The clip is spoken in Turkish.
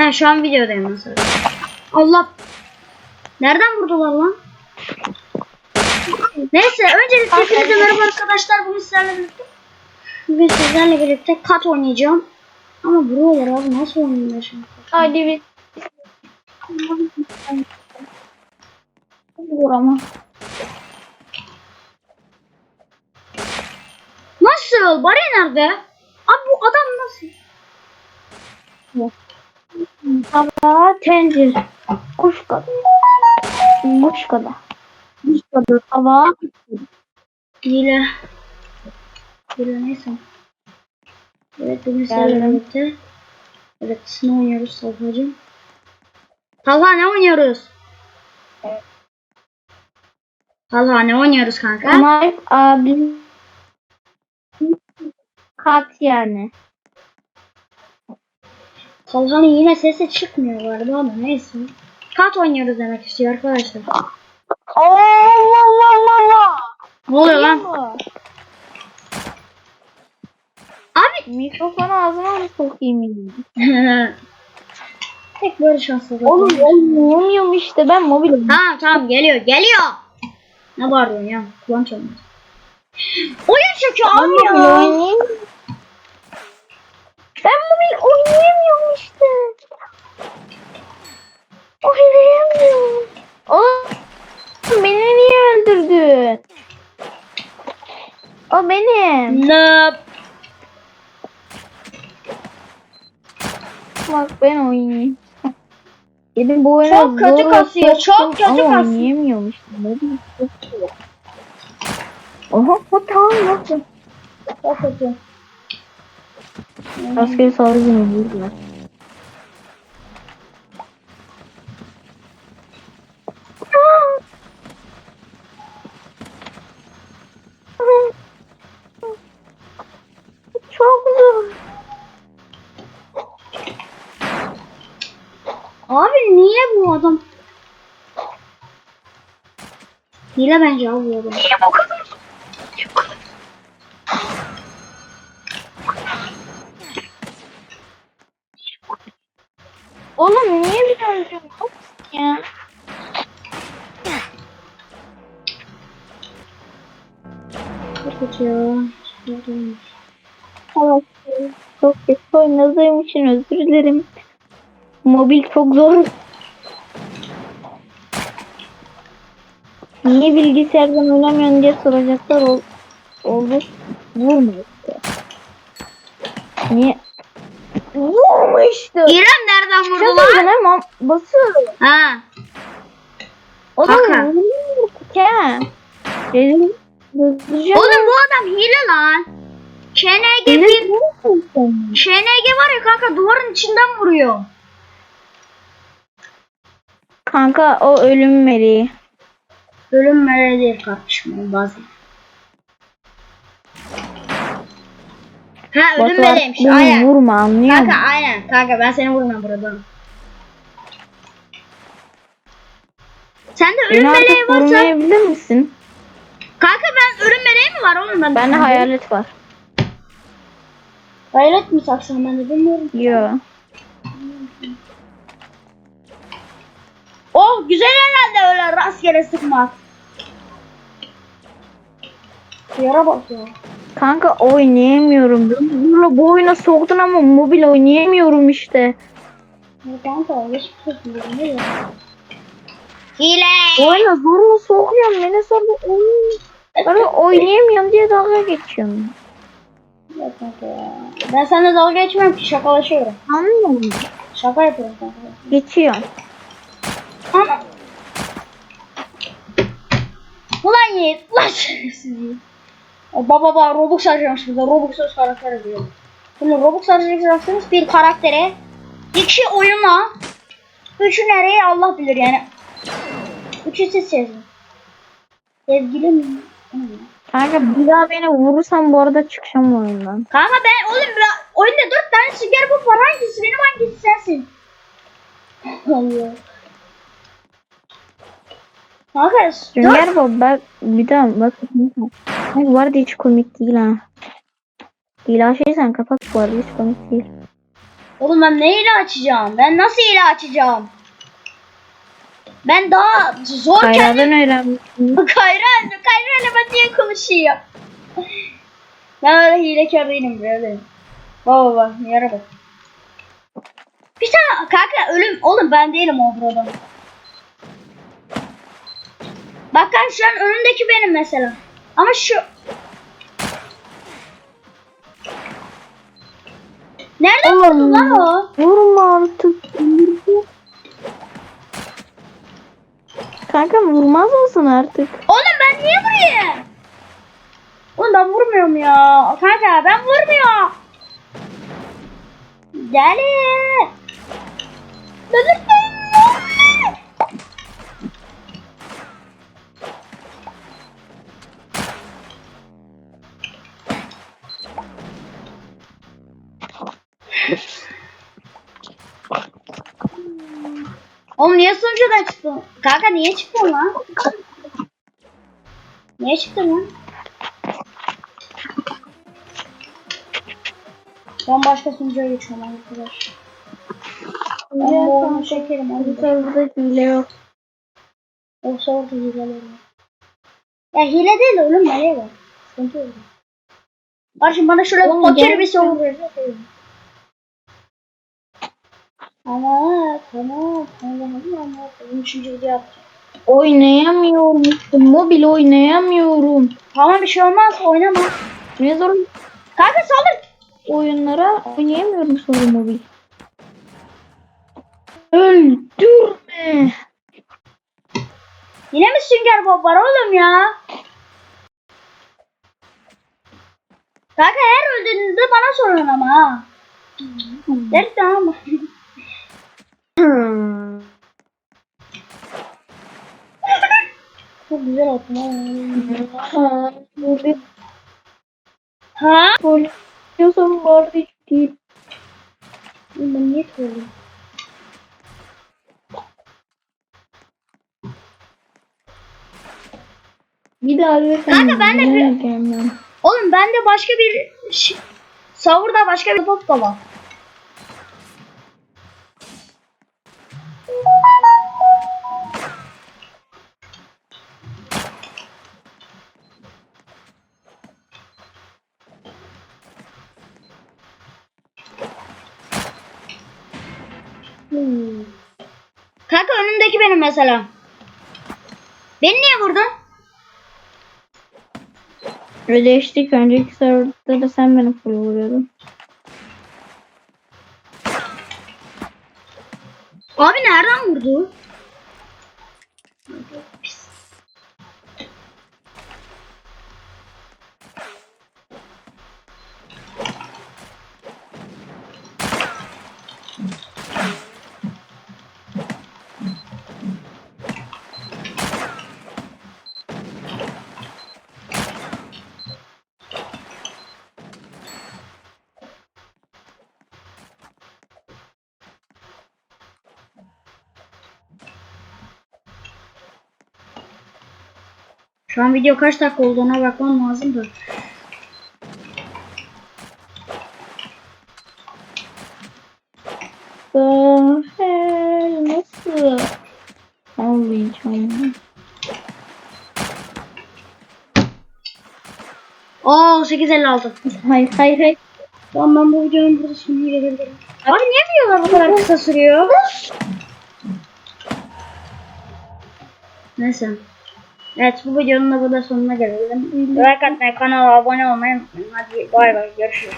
He şu an videodayım mesela. Allah. Nereden vurdular lan? Neyse öncelikle hepinize merhaba arkadaşlar. Bugün sizlerle birlikte Bugün sizlerle birlikte kat oynayacağım. Ama vuruyorlar abi nasıl oynayayım şimdi? Hadi bir. Vur ama. Nasıl? Bari nerede? Abi bu adam nasıl? Hava tencir. Kuş kadar. Kuş kadar. Kuş kadar. Hava. Hile. Hile neyse. Evet bugün sizlerle birlikte. Evet ne oynuyoruz Talha'cığım? Talha ne oynuyoruz? Talha ne oynuyoruz kanka? Ama abi. Kat yani. Talha'nın yine sesi çıkmıyor galiba ama neyse. Kat oynuyoruz demek istiyor arkadaşlar. Allah Allah Allah. Ne oluyor lan? Abi Mikrofonu ağzıma mı sokayım? tek böyle şanslı. Oğlum olmuyorum işte ben mobilim. Tamam tamam geliyor geliyor. Ne bağırıyorsun ya? Kulağım çalmıyor. Oyun çekiyor abi ya. Ben mobil oynayamıyorum işte. Oynayamıyorum. Oğlum beni niye öldürdün? O benim. Ne? Bak ben oynayayım. Dedim bu oyunu Çok kötü zor kasıyor, çok kötü ama kasıyor. oynayamıyorum işte. Mobil çok zor. Oha o tamam bakın. Çok kötü. Rastgele saldırdım vurdular. Çok zor. Abi niye bu adam? Hile bence abi bu adam. Oğlum niye bir öldüm? Ya. Çok ya. Çok kötü. Evet. Çok kötü oynadığım için özür dilerim. Mobil çok zor. Niye bilgisayardan oynamıyorsun diye soracaklar ol, oldu. Vurma işte. Niye? Vurma işte. İrem nereden vurdu lan? söyleyeceğim ama basıyor. Ha. O da Hakan. vurmuyor ki. Dedim. Öldüreceğim. Oğlum bu adam hile lan. KNG bir. KNG var ya kanka duvarın içinden vuruyor. Kanka o ölüm meleği. Ölüm meleği değil kardeşim o Ha ölüm Batu meleğiymiş bunu aynen. vurma anlıyor Kanka musun? aynen kanka ben seni vurmam burada. Sen de Beni ölüm meleği artık varsa vurmayabilir misin? Kanka ben ölüm meleği mi var oğlum ben? Bende hayalet var. Hayalet mi saksam ben de bilmiyorum. Yo. Oh güzel herhalde öyle rastgele sıkmak. Yara bak ya. Kanka oynayamıyorum. Bunu bu oyuna soktun ama mobil oynayamıyorum işte. Ya kanka hiçbir şey bilmiyorum. Hile. Oyuna zorla sokuyorum. Beni ben oynayamıyorum diye dalga geçiyorum. Ya. Ben seninle dalga geçmiyorum ki şakalaşıyorum. Anlıyor musun? Şaka yapıyorum kanka. Geçiyorum. Ama. Ulan Yiğit. Ulan şerefsiz Yiğit. Baba baba Robux harcamış burada. Robux'uz karakter diyor. Şimdi Robux harcayacaksınız bir karaktere. İki oyuna. Üçü nereye Allah bilir yani. Üçü siz sezin. Sevgili mi? Hmm. Kanka bir daha beni vurursan bu arada çıkacağım oyundan. Kanka ben oğlum ben, oyunda dört tane sünger bu var. Hangisi benim hangisi sensin? Allah. Kanka Sünger Bob ben bir daha bak. Kanka bu arada hiç komik değil ha. İlahi sen kapat bu arada hiç komik değil. Oğlum ben ne ile açacağım? Ben nasıl ile açacağım? Ben daha zor kendim... Kayra'dan öğrenmişsin. Kayra, Kayra ile ben niye konuşuyor? Ben öyle hilekar değilim böyle. Baba baba, yara bak. Bir tane kanka ölüm oğlum ben değilim o burada. Bak kanka şu an önündeki benim mesela. Ama şu Nereden vurdun lan o? Vurma artık. Kanka vurmaz mısın artık? Oğlum ben niye vurayım? Oğlum ben vurmuyorum ya. Kanka ben vurmuyorum. Deli. Delirtmeyin. Oğlum niye sunucudan çıktın? Kanka niye çıktın lan? Niye çıktın lan? Ben başka sunucuya geçiyorum arkadaş. Ben bu oyunu çekerim. Hadi. serverda hile yok. Olsa orada hile olur. Ya hile değil de oğlum nereye var? Sıkıntı yok. Kardeşim bana şöyle fakir bir soru ver. Ama tamam tamam ama benim üçüncü video yapacağım. Oynayamıyorum. Mobil oynayamıyorum. Tamam bir şey olmaz oynama. Ne zor Kanka saldır. oyunlara oynayamıyorum sonra mobil. Öldürme. Yine mi sünger bob var oğlum ya? Kanka her öldüğünüzde bana sorun ama ha. Mı? Çok güzel attın ha. Mobil Ha? oynuyorsam vardı hiç değil. Ben niye söylüyorum? Bir daha bir Kanka ben de bir-. Oğlum bende başka bir Savurda başka bir top da var. Hmm. Kanka önümdeki benim mesela. Beni niye vurdun? Ödeştik önceki serverda da sen beni full vuruyordun. Abi nereden vurdu? Şu an video kaç dakika olduğuna bakmam lazım da. Nasıl? Ağlayacağım. Oo 856. Hayır hayır hayır. Tamam ben bu videonun burada sonuna gelebilirim. Abi niye videolar bu kadar kısa sürüyor? Neyse. Evet bu videonun da burada sonuna gelelim. Like atmayı, kanala abone olmayı unutmayın. Hadi bay bay görüşürüz.